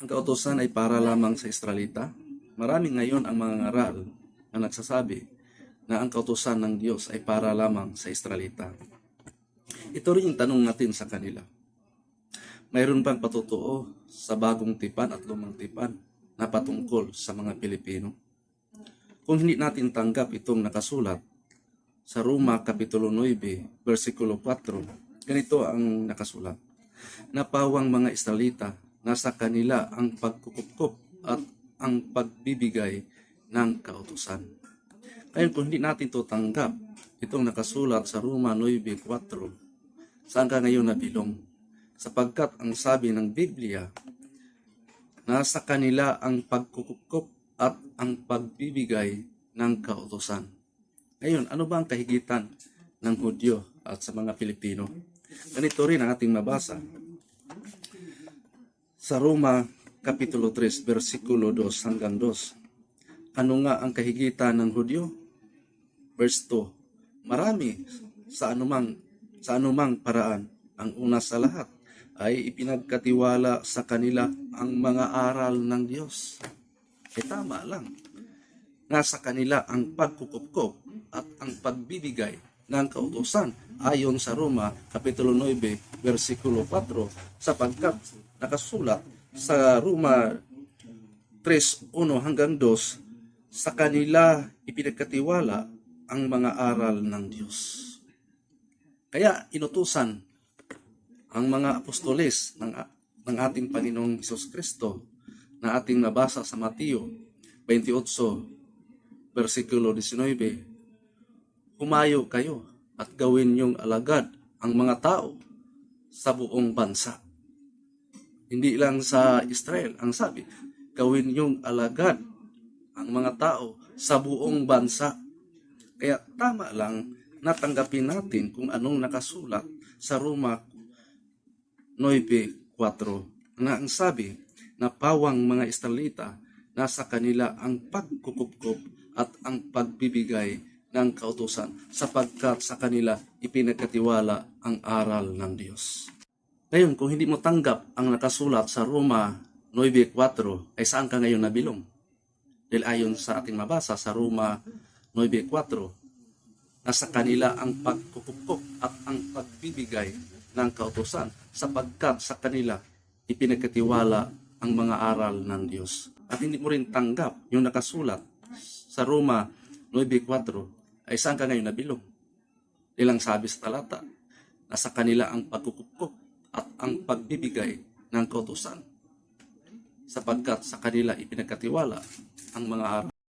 ang kautosan ay para lamang sa Israelita? Marami ngayon ang mga ngaral na nagsasabi na ang kautosan ng Diyos ay para lamang sa Israelita. Ito rin yung tanong natin sa kanila. Mayroon bang patutuo sa bagong tipan at lumang tipan na patungkol sa mga Pilipino? Kung hindi natin tanggap itong nakasulat sa Roma Kapitulo 9, versikulo 4, ganito ang nakasulat. Napawang mga Israelita, nasa kanila ang pagkukupkup at ang pagbibigay ng kautusan. Ngayon kung hindi natin to tanggap, itong nakasulat sa Roma 9.4, saan ka ngayon nabilong? Sapagkat ang sabi ng Biblia, nasa kanila ang pagkukup at ang pagbibigay ng kautosan. Ngayon, ano ba ang kahigitan ng Hudyo at sa mga Pilipino? Ganito rin ang ating mabasa. Sa Roma, Kapitulo 3, versikulo 2 hanggang 2. Ano nga ang kahigitan ng Hudyo? Verse 2. Marami sa anumang sa anumang paraan ang una sa lahat ay ipinagkatiwala sa kanila ang mga aral ng Diyos. E tama lang. Nasa kanila ang pagkukupkop at ang pagbibigay ng kautosan ayon sa Roma Kapitulo 9 versikulo 4 sapagkat nakasulat sa Roma 3:1 hanggang 2 sa kanila ipinagkatiwala ang mga aral ng Diyos. Kaya inutusan ang mga apostoles ng, ng ating Panginoong Hesus Kristo na ating nabasa sa Mateo 28 versikulo 19 Humayo kayo at gawin yung alagad ang mga tao sa buong bansa. Hindi lang sa Israel ang sabi, gawin yung alagad ang mga tao sa buong bansa. Kaya tama lang natanggapin natin kung anong nakasulat sa Roma 9.4 na ang sabi na pawang mga Israelita nasa kanila ang pagkukupkup at ang pagbibigay ng kautusan sapagkat sa kanila ipinagkatiwala ang aral ng Diyos. Ngayon, kung hindi mo tanggap ang nakasulat sa Roma 9.4, ay saan ka ngayon nabilong? Dahil ayon sa ating mabasa sa Roma 9.4, nasa kanila ang pagkukupkop at ang pagbibigay ng kautusan sapagkat sa kanila ipinagkatiwala ang mga aral ng Diyos. At hindi mo rin tanggap yung nakasulat sa Roma 9.4 ay saan ka ngayon nabilong? Ilang sabi sa talata, nasa kanila ang pagkukupkop at ang pagbibigay ng kautusan sapagkat sa kanila ipinagkatiwala ang mga.